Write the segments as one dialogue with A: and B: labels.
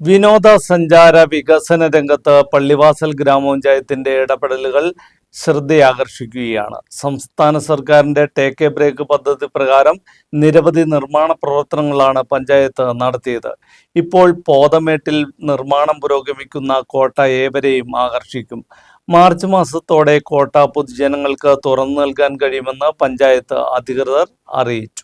A: വിനോദസഞ്ചാര വികസന രംഗത്ത് പള്ളിവാസൽ ഗ്രാമപഞ്ചായത്തിന്റെ ഇടപെടലുകൾ ശ്രദ്ധയാകർഷിക്കുകയാണ്. സംസ്ഥാന സർക്കാരിന്റെ ടേക്ക് എ ബ്രേക്ക് പദ്ധതി പ്രകാരം നിരവധി നിർമ്മാണ പ്രവർത്തനങ്ങളാണ് പഞ്ചായത്ത് നടത്തിയത്. ഇപ്പോൾ പോതമേട്ടിൽ നിർമ്മാണം പുരോഗമിക്കുന്ന കോട്ട ഏവരെയും ആകർഷിക്കും. മാർച്ച് മാസത്തോടെ കോട്ട പൊതുജനങ്ങൾക്ക് തുറന്നു നൽകാൻ കഴിയുമെന്ന് പഞ്ചായത്ത് അധികൃതർ അറിയിച്ചു.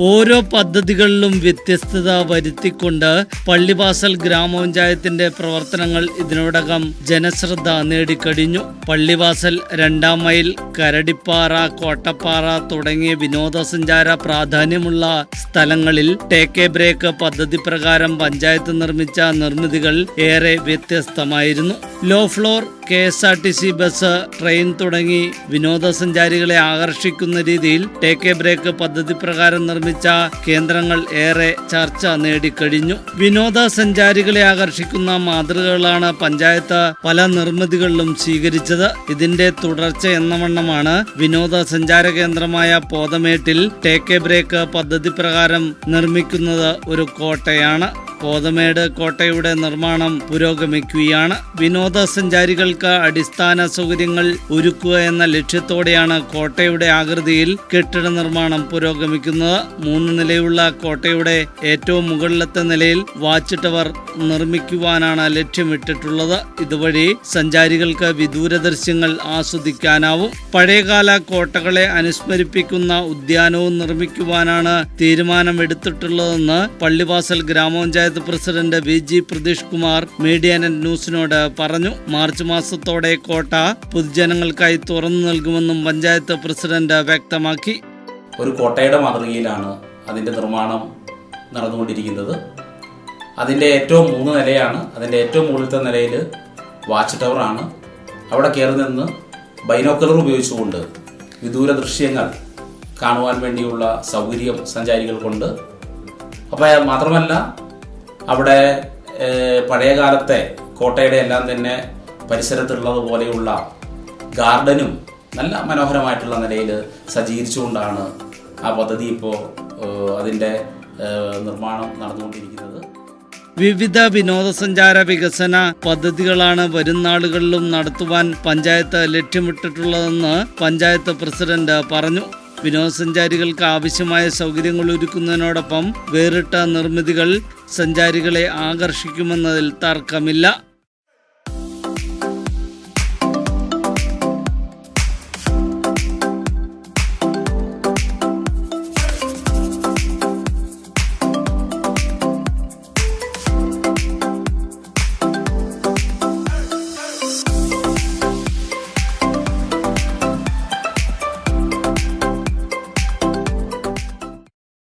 A: ഓരോ പദ്ധതികളിലും വ്യത്യസ്തത വരുത്തിക്കൊണ്ട് പള്ളിവാസൽ ഗ്രാമപഞ്ചായത്തിന്റെ പ്രവർത്തനങ്ങൾ ഇതിനോടകം ജനശ്രദ്ധ നേടിക്കഴിഞ്ഞു. പള്ളിവാസൽ രണ്ടാം മൈൽ കരടിപ്പാറ കോട്ടപ്പാറ തുടങ്ങിയ വിനോദസഞ്ചാര പ്രാധാന്യമുള്ള സ്ഥലങ്ങളിൽ ടേക്ക് എ ബ്രേക്ക് പദ്ധതി പ്രകാരം പഞ്ചായത്ത് നിർമ്മിച്ച നിർമ്മിതികൾ ഏറെ വ്യത്യസ്തമായിരുന്നു. Low floor K S R T C bus train തുടങ്ങി വിനോദസഞ്ചാരികളെ ആകർഷിക്കുന്ന രീതിയിൽ ടേക്ക് എ ബ്രേക്ക് പദ്ധതി പ്രകാരം നിർമ്മിച്ച കേന്ദ്രങ്ങൾ ഏറെ ചർച്ച നേടിക്കഴിഞ്ഞു. വിനോദസഞ്ചാരികളെ ആകർഷിക്കുന്ന മാതൃകകളാണ് പഞ്ചായത്ത് പല നിർമ്മിതികളിലും സ്വീകരിച്ചത്. ഇതിന്റെ തുടർച്ച എന്നവണ്ണമാണ് വിനോദസഞ്ചാര കേന്ദ്രമായ പോതമേട്ടിൽ ടേക്ക് എ ബ്രേക്ക് പദ്ധതി പ്രകാരം നിർമ്മിക്കുന്നത് ഒരു കോട്ടയാണ്. കോതമേട് കോട്ടയുടെ നിർമ്മാണം പുരോഗമിക്കുകയാണ്. വിനോദസഞ്ചാരികൾക്ക് അടിസ്ഥാന സൗകര്യങ്ങൾ ഒരുക്കുക എന്ന ലക്ഷ്യത്തോടെയാണ് കോട്ടയുടെ ആകൃതിയിൽ കെട്ടിട നിർമ്മാണം പുരോഗമിക്കുന്നത്. മൂന്ന് നിലയുള്ള കോട്ടയുടെ ഏറ്റവും മുകളിലത്തെ നിലയിൽ വാച്ച് ടവർ നിർമ്മിക്കുവാനാണ് ലക്ഷ്യമിട്ടിട്ടുള്ളത്. ഇതുവഴി സഞ്ചാരികൾക്ക് വിദൂര ദൃശ്യങ്ങൾ ആസ്വദിക്കാനാവും. പഴയകാല കോട്ടകളെ അനുസ്മരിപ്പിക്കുന്ന ഉദ്യാനവും നിർമ്മിക്കുവാനാണ് തീരുമാനമെടുത്തിട്ടുള്ളതെന്ന് പള്ളിവാസൽ ഗ്രാമപഞ്ചായത്ത് president V G Pratheesh Kumar media net ന്യൂസിനോട് പറഞ്ഞു. മാർച്ച് മാസത്തോടെ കോട്ട പൊതുജനങ്ങൾക്കായി തുറന്നു നൽകുമെന്നും പഞ്ചായത്ത് പ്രസിഡന്റ് വ്യക്തമാക്കി.
B: ഒരു കോട്ടയുടെ മാതൃകയിലാണ് അതിന്റെ നിർമ്മാണം നടന്നുകൊണ്ടിരിക്കുന്നത്. അതിന്റെ ഏറ്റവും മൂന്ന് നിലയാണ് അതിന്റെ ഏറ്റവും മുകളിലത്തെ നിലയിൽ വാച്ച് ടവറാണ്. അവിടെ കയറി നിന്ന് ബൈനോക്കുലർ ഉപയോഗിച്ചുകൊണ്ട് വിദൂര ദൃശ്യങ്ങൾ കാണുവാൻ വേണ്ടിയുള്ള സൗകര്യം സഞ്ചാരികൾക്കുണ്ട്. അപ്പോൾ മാത്രമല്ല അവിടെ പഴയകാലത്തെ പഴയ കാലത്തെ കോട്ടയുടെ എല്ലാം തന്നെ പരിസരത്തുള്ളതുപോലെയുള്ള ഗാർഡനും നല്ല മനോഹരമായിട്ടുള്ള നിലയിൽ സജ്ജീകരിച്ചുകൊണ്ടാണ് ആ പദ്ധതി ഇപ്പോൾ അതിന്റെ നിർമ്മാണം നടന്നുകൊണ്ടിരിക്കുന്നത്.
A: വിവിധ വിനോദസഞ്ചാര വികസന പദ്ധതികളാണ് വരും നാളുകളിലും നടത്തുവാൻ പഞ്ചായത്ത് ലക്ഷ്യമിട്ടിട്ടുള്ളതെന്ന് പഞ്ചായത്ത് പ്രസിഡന്റ് പറഞ്ഞു. വിനോദസഞ്ചാരികൾക്ക് ആവശ്യമായ സൗകര്യങ്ങൾ ഒരുക്കുന്നതിനോടൊപ്പം വേറിട്ട നിർമ്മിതികൾ സഞ്ചാരികളെ ആകർഷിക്കുമെന്നതിൽ തർക്കമില്ല.